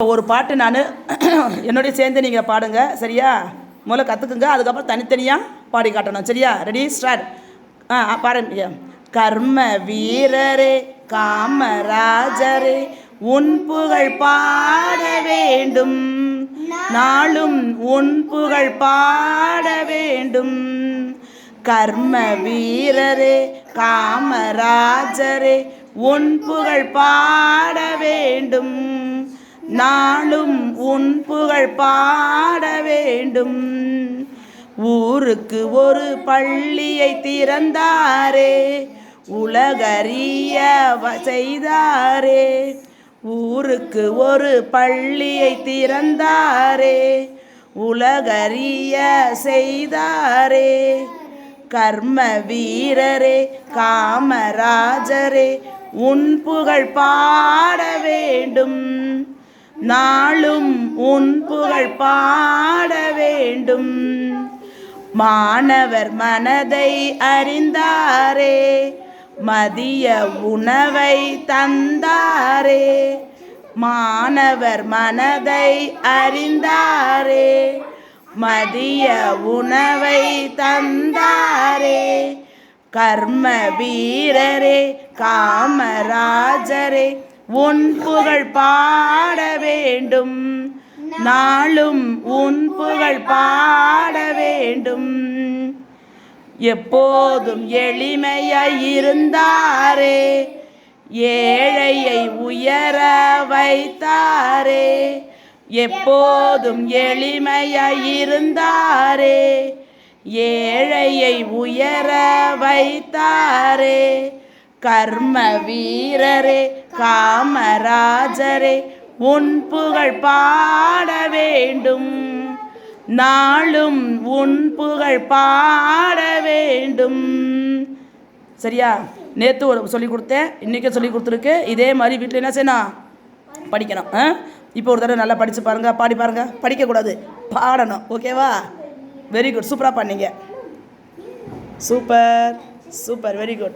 ஒரு பாட்டு நான் என்னுடைய சேர்ந்து நீங்கள் பாடுங்க சரியா? முதல்ல கற்றுக்குங்க அதுக்கப்புறம் தனித்தனியாக பாடி காட்டணும் சரியா? ரெடி ஸ்டார்ட் ஆ பாருங்க கர்ம வீரரே காமராஜரே உன் புகழ் பாட வேண்டும். நாளும் உன் புகழ் பாட வேண்டும். கர்ம வீரரே காமராஜரே உன் புகழ் பாட வேண்டும். நாளும் உன் புகழ் பாட வேண்டும். ஊருக்கு ஒரு பள்ளியை திறந்தாரே உலகறிய செய்தாரே. ஊருக்கு ஒரு பள்ளியை திறந்தாரே உலகறிய செய்தாரே. கர்ம வீரரே காமராஜரே உன் புகழ் பாட வேண்டும். நாளும் உன் புகழ் பாட வேண்டும். மாணவர் மனதை அறிந்தாரே மதிய உணவை தந்தாரே. மாணவர் மனதை அறிந்தாரே மதிய உணவை தந்தாரே. கர்ம வீரரே காமராஜரே உன் புகழ் பாட வேண்டும். நாளும் உன் புகழ் பாட வேண்டும். எப்போதும் எளிமையாய் இருந்தாரே ஏழையை உயர வைத்தாரே எப்போதும் எளிமையாய் இருந்தாரே ஏழையை உயர வைத்தாரே. கர்ம வீரரே காமராஜரே உன் புகழ் பாட வேண்டும். நாளும் உன் புகழ் பாட வேண்டும். சரியா? நேற்று ஒரு சொல்லி கொடுத்தேன் இன்றைக்கும் சொல்லி கொடுத்துருக்கு. இதே மாதிரி வீட்டில் என்ன செய்யணும்? படிக்கணும் ஆ? இப்போ ஒரு தடவை நல்லா படித்து பாருங்கள் பாடி பாருங்கள் படிக்கக்கூடாது பாடணும் ஓகேவா? வெரி குட் சூப்பராக பண்ணீங்க. Super super very good